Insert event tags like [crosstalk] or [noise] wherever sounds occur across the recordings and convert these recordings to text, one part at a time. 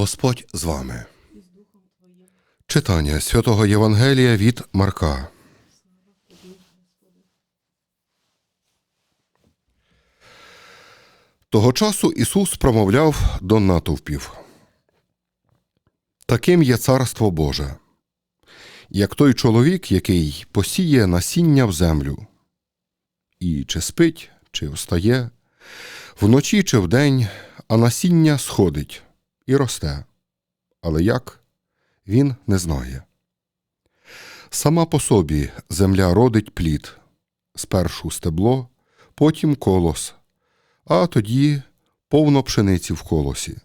Господь з вами. Читання святого Євангелія від Марка. Того часу Ісус промовляв до натовпів. Таким є царство Боже, як той чоловік, який посіє насіння в землю, і чи спить, чи встає, вночі чи вдень, а насіння сходить і росте. Але як він не знає. Сама по собі земля родить плід, спершу стебло, потім колос, а тоді повно пшениці в колосі.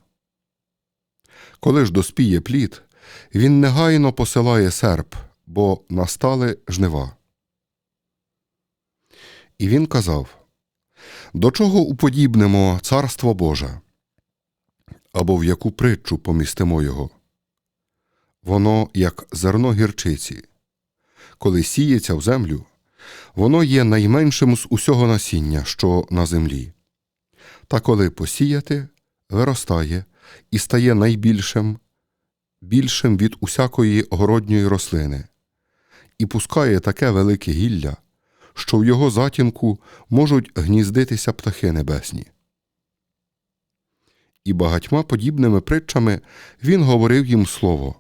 Коли ж доспіє плід, він негайно посилає серп, бо настали жнива. І він казав До чого уподібнемо царство Боже? Або в яку притчу помістимо його? Воно як зерно гірчиці. Коли сіється в землю, воно є найменшим з усього насіння, що на землі. Та коли посіяти, виростає і стає найбільшим, більшим від усякої городньої рослини, і пускає таке велике гілля, що в його затінку можуть гніздитися птахи небесні. І багатьма подібними притчами він говорив їм слово,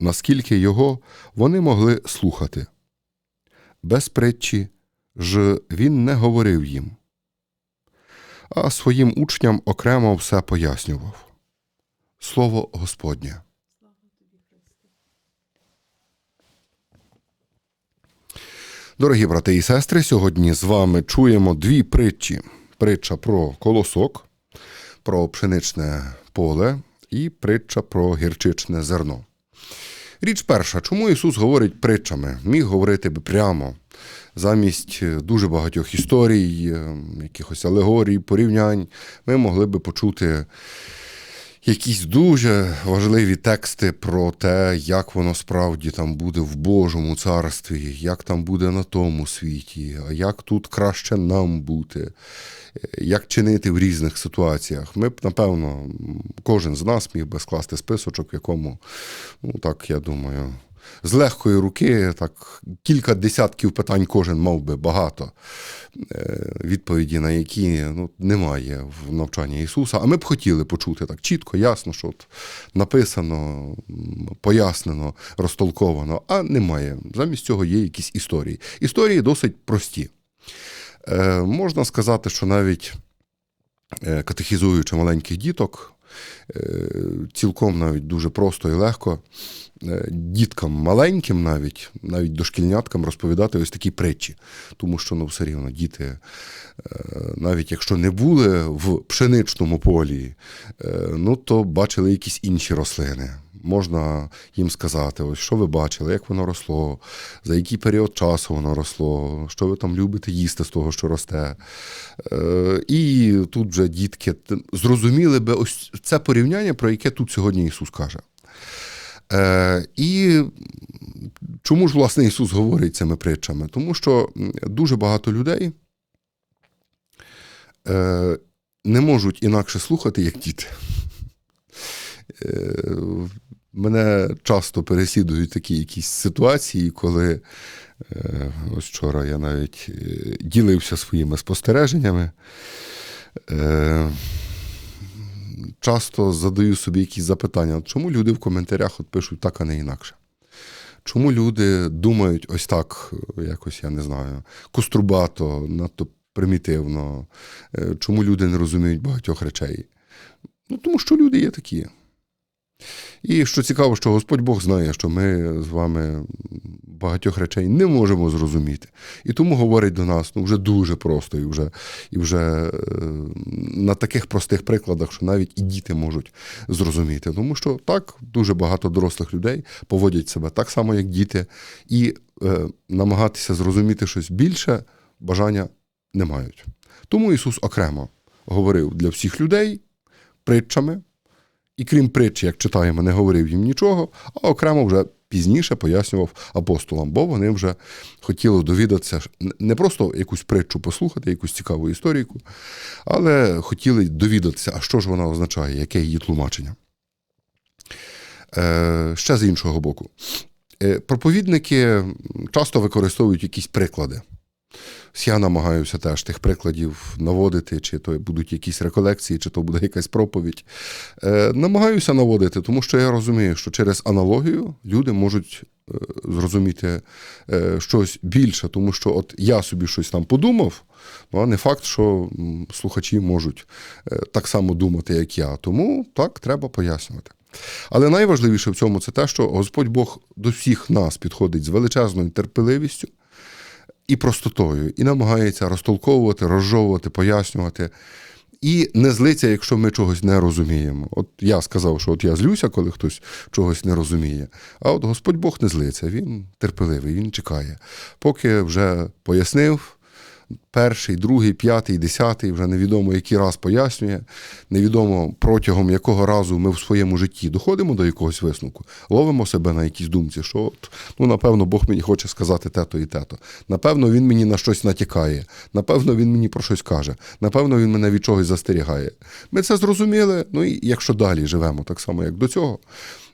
наскільки його вони могли слухати. Без притчі ж він не говорив їм, а своїм учням окремо все пояснював. Слово Господнє. Дорогі брати і сестри, сьогодні з вами чуємо дві притчі: притча про колосок, про пшеничне поле і притча про гірчичне зерно. Річ перша, чому Ісус говорить притчами? Міг говорити би прямо, замість е, дуже багатьох історій, е, якихось алегорій, порівнянь, ми могли би почути якісь дуже важливі тексти про те, як воно справді там буде в Божому царстві, як там буде на тому світі, а як тут краще нам бути, е, як чинити в різних ситуаціях. Ми б, напевно, кожен з нас міг би скласти списочок, в якому, ну так я думаю. З легкої руки, так кілька десятків питань кожен мав би багато е, відповіді, на які ну, немає в навчанні Ісуса. А ми б хотіли почути так чітко, ясно, що от написано, пояснено, розтолковано, а немає. Замість цього є якісь історії. Історії досить прості. Е, Можна сказати, що навіть е, катехізуючи маленьких діток, цілком навіть дуже просто і легко е, діткам маленьким, навіть навіть дошкільняткам розповідати ось такі притчі. Тому що ну, все рівно діти, е, навіть якщо не були в пшеничному полі, е, ну то бачили якісь інші рослини. Можна їм сказати, ось що ви бачили, як воно росло, за який період часу воно росло, що ви там любите їсти з того, що росте. Е, І тут вже дітки зрозуміли би ось це порівняння, про яке тут сьогодні Ісус каже. Е, І чому ж власне Ісус говорить цими притчами? Тому що дуже багато людей е, не можуть інакше слухати, як діти. Е, Мене часто пересідують такі якісь ситуації, коли е, ось вчора я навіть е, ділився своїми спостереженнями. Часто задаю собі якісь запитання, чому люди в коментарях от пишуть так, а не інакше? Чому люди думають ось так, якось, я не знаю, кострубато, надто примітивно? Чому люди не розуміють багатьох речей? Ну, тому що люди є такі. І що цікаво, що Господь Бог знає, що ми з вами багатьох речей не можемо зрозуміти. І тому говорить до нас ну, вже дуже просто, і вже, і вже е, на таких простих прикладах, що навіть і діти можуть зрозуміти. Тому що так дуже багато дорослих людей поводять себе так само, як діти, і е, намагатися зрозуміти щось більше бажання не мають. Тому Ісус окремо говорив для всіх людей притчами. І крім притчі, як читаємо, не говорив їм нічого, а окремо вже пізніше пояснював апостолам, бо вони вже хотіли довідатися не просто якусь притчу послухати, якусь цікаву історійку, але хотіли довідатися, а що ж вона означає, яке її тлумачення. Е, Ще з іншого боку. Е, Проповідники часто використовують якісь приклади. Я намагаюся теж тих прикладів наводити, чи то будуть якісь реколекції, чи то буде якась проповідь. Е, намагаюся наводити, тому що я розумію, що через аналогію люди можуть е, зрозуміти е, щось більше, тому що от я собі щось там подумав, ну а не факт, що слухачі можуть е, так само думати, як я. Тому так треба пояснювати. Але найважливіше в цьому це те, що Господь Бог до всіх нас підходить з величезною терпеливістю і простотою, і намагається розтолковувати, розжовувати, пояснювати. І не злиться, якщо ми чогось не розуміємо. От я сказав, що от я злюся, коли хтось чогось не розуміє. А от Господь Бог не злиться, він терпеливий, він чекає. Поки вже пояснив, перший, другий, п'ятий, десятий, вже невідомо який раз пояснює, невідомо протягом якого разу ми в своєму житті доходимо до якогось висновку, ловимо себе на якійсь думці, що от, ну, напевно, Бог мені хоче сказати те-то і те-то. Напевно, він мені на щось натякає. Напевно, він мені про щось каже. Напевно, він мене від чогось застерігає. Ми це зрозуміли. Ну і якщо далі живемо так само, як до цього,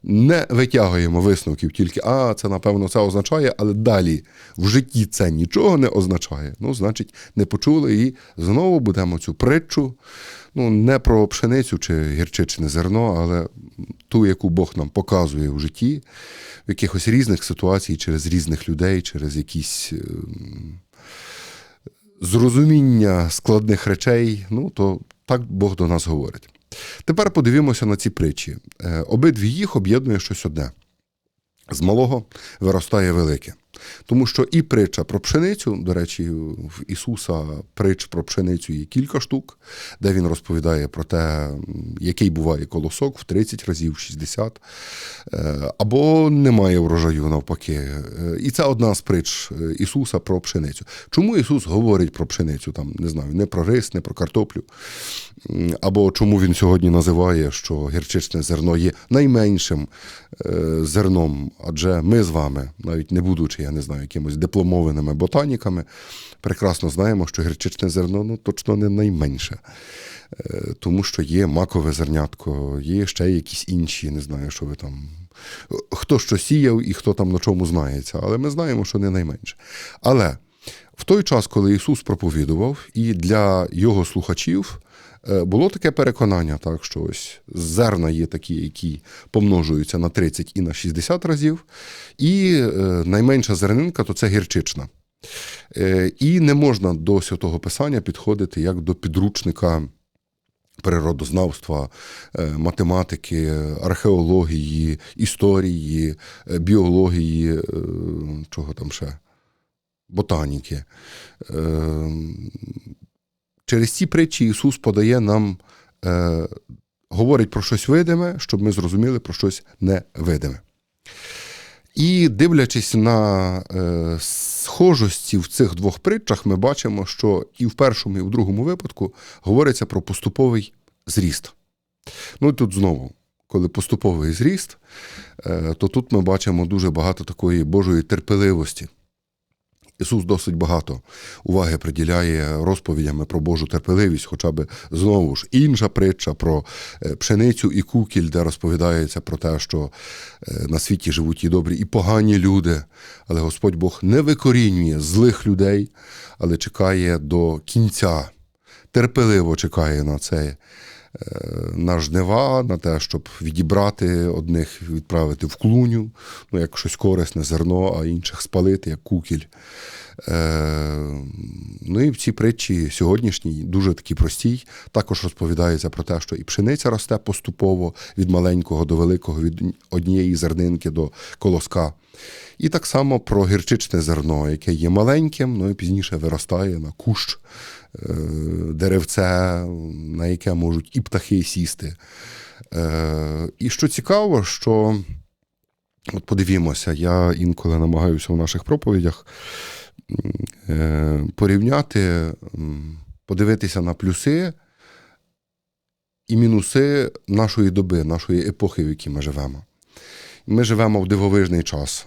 не витягуємо висновків тільки, а це напевно це означає, але далі в житті це нічого не означає. Ну, значить, не почули і знову будемо цю притчу. Ну, не про пшеницю чи гірчичне зерно, але ту, яку Бог нам показує в житті, в якихось різних ситуаціях, через різних людей, через якісь ем, зрозуміння складних речей, ну то так Бог до нас говорить. Тепер подивимося на ці притчі. Е, Обидві їх об'єднує щось одне. З малого виростає велике. Тому що і притча про пшеницю, до речі, в Ісуса притч про пшеницю є кілька штук, де він розповідає про те, який буває колосок в 30 разів, 60, е, або немає врожаю навпаки. Е, І це одна з притч Ісуса про пшеницю. Чому Ісус говорить про пшеницю? Там не знаю, не про рис, не про картоплю. Або чому він сьогодні називає, що гірчичне зерно є найменшим е, зерном, адже ми з вами, навіть не будучи, я не знаю, якимось дипломованими ботаніками, прекрасно знаємо, що гірчичне зерно ну, точно не найменше. Е, Тому що є макове зернятко, є ще якісь інші, не знаю, що ви там. Хто що сіяв і хто там на чому знається, але ми знаємо, що не найменше. Але в той час, коли Ісус проповідував, і для його слухачів було таке переконання, так, що ось зерна є такі, які помножуються на 30 і на 60 разів, і е, найменша зернинка то це гірчична. Е, І не можна до святого Писання підходити як до підручника природознавства, е, математики, археології, історії, е, біології, е, чого там ще, ботаніки. Через ці притчі Ісус подає нам, е, говорить про щось видиме, щоб ми зрозуміли про щось невидиме. І дивлячись на е, схожості в цих двох притчах, ми бачимо, що і в першому, і в другому випадку говориться про поступовий зріст. Ну і тут знову, коли поступовий зріст, е, то тут ми бачимо дуже багато такої Божої терпеливості. Ісус досить багато уваги приділяє розповідями про Божу терпеливість, хоча б знову ж інша притча про е, пшеницю і кукіль, де розповідається про те, що е, на світі живуть і добрі, і погані люди, але Господь Бог не викорінює злих людей, але чекає до кінця, терпеливо чекає на це. Е, На жнива, на те, щоб відібрати одних, відправити в клуню, ну як щось корисне зерно, а інших спалити, як кукіль. Е, ну і в цій притчі сьогоднішній, дуже такій простій, також розповідається про те, що і пшениця росте поступово від маленького до великого, від однієї зернинки до колоска. І так само про гірчичне зерно, яке є маленьким, ну і пізніше виростає на кущ, деревце, на яке можуть і птахи сісти. Е, І що цікаво, що от подивімося, я інколи намагаюся в наших проповідях е, порівняти, подивитися на плюси і мінуси нашої доби, нашої епохи, в якій ми живемо. Ми живемо в дивовижний час.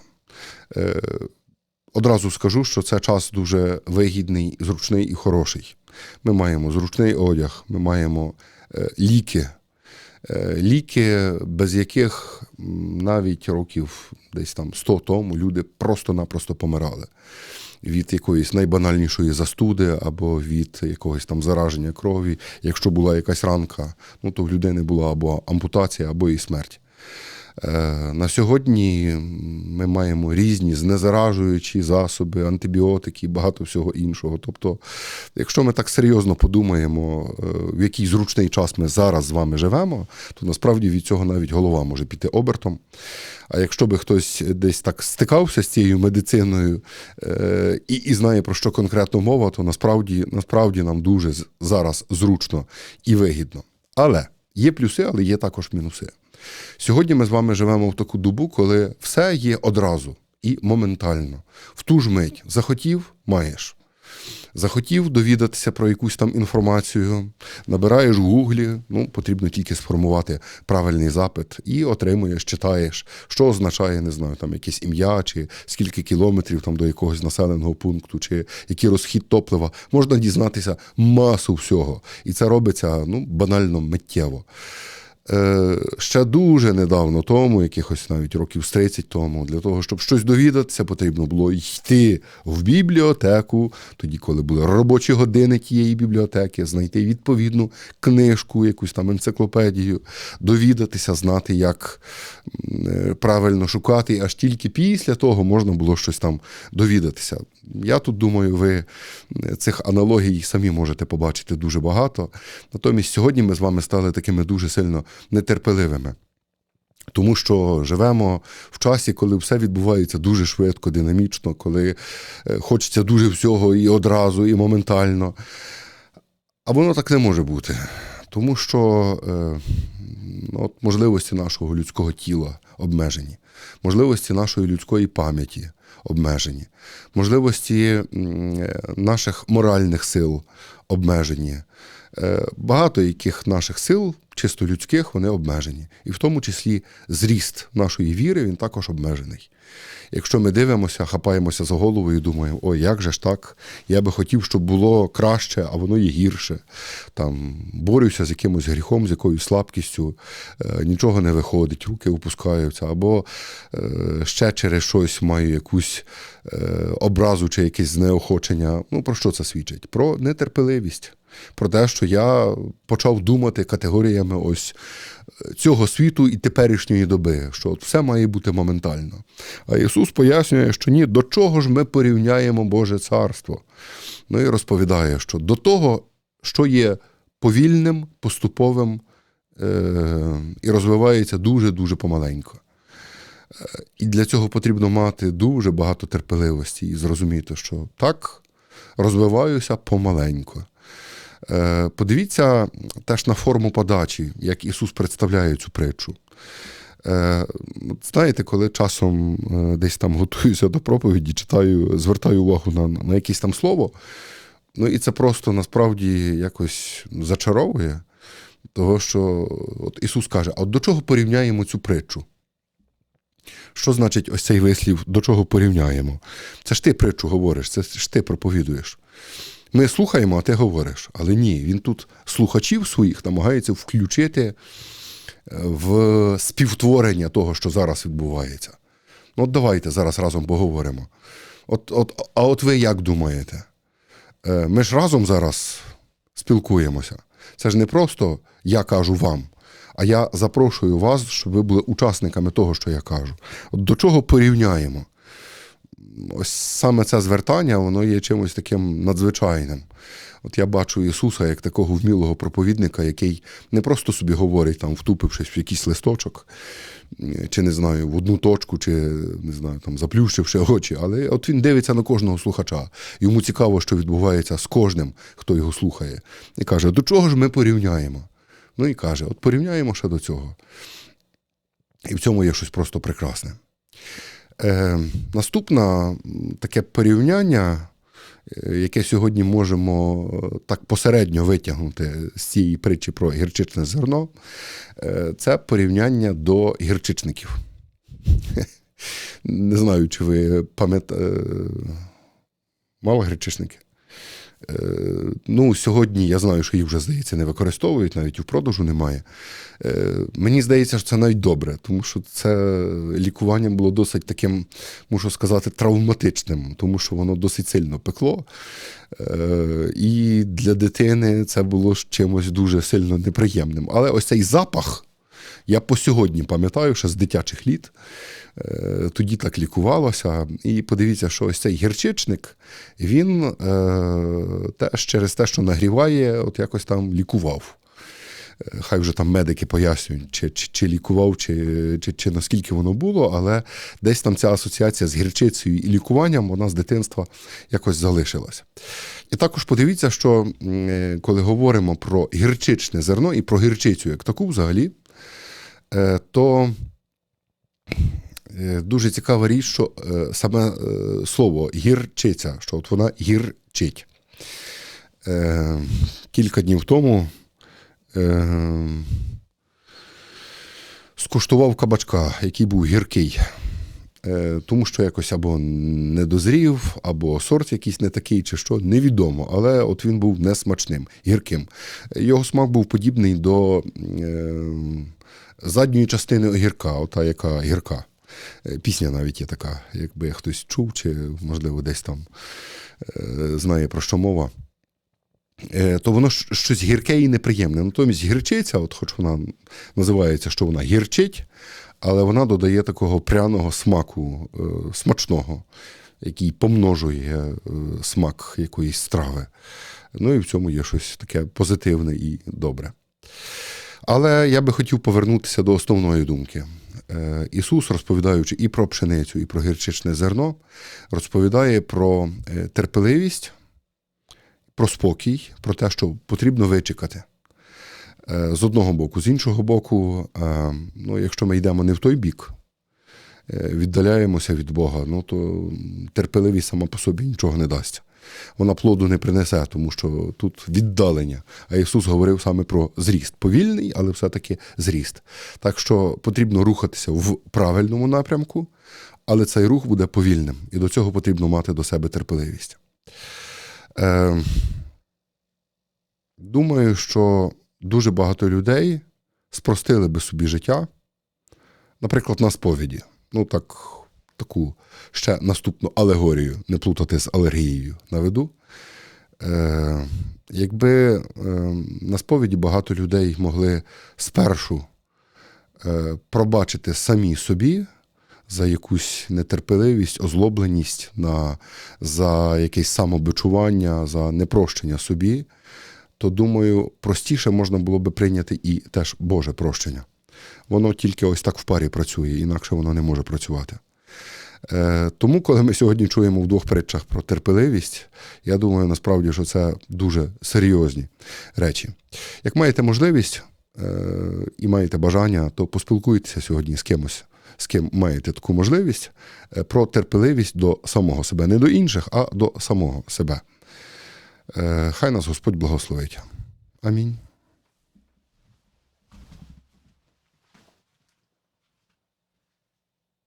Одразу скажу, що це час дуже вигідний, зручний і хороший. Ми маємо зручний одяг, ми маємо е, ліки, Е, Ліки, без яких навіть років десь там 100 тому люди просто-напросто помирали від якоїсь найбанальнішої застуди або від якогось там зараження крові. Якщо була якась ранка, ну то в людини була або ампутація, або і смерть. Е, На сьогодні ми маємо різні знезаражуючі засоби, антибіотики, багато всього іншого. Тобто, якщо ми так серйозно подумаємо, е, в який зручний час ми зараз з вами живемо, то насправді від цього навіть голова може піти обертом. А якщо би хтось десь так стикався з цією медициною е, і, і знає про що конкретно мова, то насправді, насправді нам дуже зараз зручно і вигідно. Але є плюси, але є також мінуси. Сьогодні ми з вами живемо в таку добу, коли все є одразу і моментально. В ту ж мить захотів, маєш. Захотів довідатися про якусь там інформацію, набираєш в гуглі, ну, потрібно тільки сформувати правильний запит і отримуєш, читаєш, що означає, не знаю, там якесь ім'я, чи скільки кілометрів там до якогось населеного пункту, чи який розхід топлива. Можна дізнатися масу всього. І це робиться ну, банально миттєво. Е, ще дуже недавно тому, якихось навіть років з 30 тому, для того, щоб щось довідатися, потрібно було йти в бібліотеку, тоді, коли були робочі години тієї бібліотеки, знайти відповідну книжку, якусь там енциклопедію, довідатися, знати, як е, правильно шукати, аж тільки після того можна було щось там довідатися. Я тут думаю, ви е, цих аналогій самі можете побачити дуже багато. Натомість сьогодні ми з вами стали такими дуже сильно нетерпеливими. Тому що живемо в часі, коли все відбувається дуже швидко, динамічно, коли е, хочеться дуже всього і одразу, і моментально. А воно так не може бути. Тому що е, ну, от можливості нашого людського тіла обмежені, можливості нашої людської пам'яті обмежені, можливості е, наших моральних сил обмежені. Е, Багато яких наших сил, чисто людських, вони обмежені. І в тому числі зріст нашої віри він також обмежений. Якщо ми дивимося, хапаємося за голову і думаємо, ой, як же ж так? Я би хотів, щоб було краще, а воно є гірше. Там борюся з якимось гріхом, з якоюсь слабкістю, е, нічого не виходить, руки опускаються, або е, ще через щось маю якусь образу чи якесь знеохочення. Ну про що це свідчить? Про нетерпеливість. Про те, що я почав думати категоріями ось е, цього світу і теперішньої доби, що все має бути моментально. А Ісус пояснює, що ні, до чого ж ми порівняємо Боже Царство. Ну і розповідає, що до того, що є повільним, поступовим е- і розвивається дуже-дуже помаленько. Е, І для цього потрібно мати дуже багато терпеливості і зрозуміти, що так, розвиваюся помаленько. Е, Подивіться теж на форму подачі, як Ісус представляє цю притчу. Е, Знаєте, коли часом е, десь там готуюся до проповіді, читаю, звертаю увагу на, на якесь там слово, ну і це просто насправді якось зачаровує, того що от Ісус каже: а от до чого порівняємо цю притчу? Що значить ось цей вислів, до чого порівняємо? Це ж ти притчу говориш, це ж ти проповідуєш. Ми слухаємо, а ти говориш. Але ні, він тут слухачів своїх намагається включити е, в співтворення того, що зараз відбувається. Ну, от давайте зараз разом поговоримо. От, от, а от ви як думаєте? Е, Ми ж разом зараз спілкуємося. Це ж не просто я кажу вам, а я запрошую вас, щоб ви були учасниками того, що я кажу. От до чого порівняємо? Ось саме це звертання, воно є чимось таким надзвичайним. От я бачу Ісуса як такого вмілого проповідника, який не просто собі говорить, там, втупившись в якийсь листочок, чи не знаю, в одну точку, чи не знаю, там заплющивши очі, але от він дивиться на кожного слухача. Йому цікаво, що відбувається з кожним, хто його слухає. І каже: до чого ж ми порівняємо? Ну і каже: от порівняємо ще до цього. І в цьому є щось просто прекрасне. Е, Наступне таке порівняння, е, яке сьогодні можемо е, так посередньо витягнути з цієї притчі про гірчичне зерно, е, це порівняння до гірчичників. [laughs] Не знаю, чи ви пам'ятаєте, мало гірчичники? Е, Ну, сьогодні я знаю, що їх вже, здається, не використовують, навіть у продажу немає. Е, Мені здається, що це навіть добре, тому що це лікування було досить таким, можу сказати, травматичним, тому що воно досить сильно пекло. Е, І для дитини це було чимось дуже сильно неприємним. Але ось цей запах. Я по сьогодні пам'ятаю, що з дитячих літ е, тоді так лікувалося. І подивіться, що ось цей гірчичник, він е, теж через те, що нагріває, от якось там лікував. Е, Хай вже там медики пояснюють, чи, чи, чи лікував, чи, чи, чи наскільки воно було, але десь там ця асоціація з гірчицею і лікуванням, вона з дитинства якось залишилася. І також подивіться, що коли говоримо про гірчичне зерно і про гірчицю як таку взагалі, то е, дуже цікава річ, що е, саме е, слово гірчиця, що от вона гірчить. Е, Кілька днів тому е, скуштував кабачка, який був гіркий. Е, Тому що якось або не дозрів, або сорт якийсь не такий, чи що, невідомо. Але от він був несмачним, гірким. Його смак був подібний до е, задньої частини огірка, ота яка гірка. Е, Пісня навіть є така, якби хтось чув, чи, можливо, десь там е, знає про що мова. Е, То воно щось гірке і неприємне. Натомість гірчиця, от хоч вона називається, що вона гірчить, але вона додає такого пряного смаку, смачного, який помножує смак якоїсь страви. Ну і в цьому є щось таке позитивне і добре. Але я би хотів повернутися до основної думки. Е, Ісус, розповідаючи і про пшеницю, і про гірчичне зерно, розповідає про е, терпеливість, про спокій, про те, що потрібно вичекати. Е, З одного боку, з іншого боку, ну, якщо ми йдемо не в той бік, віддаляємося від Бога, ну то терпеливість сама по собі нічого не дасть. Вона плоду не принесе, тому що тут віддалення. А Ісус говорив саме про зріст. Повільний, але все-таки зріст. Так що потрібно рухатися в правильному напрямку, але цей рух буде повільним. І до цього потрібно мати до себе терпеливість. Е, думаю, що дуже багато людей спростили би собі життя, наприклад, на сповіді. Ну, так, таку ще наступну алегорію, не плутати з алергією наведу. Е, якби е, на сповіді багато людей могли спершу е, пробачити самі собі за якусь нетерпеливість, озлобленість, на, за якесь самобичування, за непрощення собі, то думаю, простіше можна було би прийняти і теж Боже прощення. Воно тільки ось так в парі працює, інакше воно не може працювати. Е, Тому, коли ми сьогодні чуємо в двох притчах про терпеливість, я думаю, насправді, що це дуже серйозні речі. Як маєте можливість е, і маєте бажання, то поспілкуйтеся сьогодні з кимось, з ким маєте таку можливість, е, про терпеливість до самого себе, не до інших, а до самого себе. Хай нас Господь благословить. Амінь.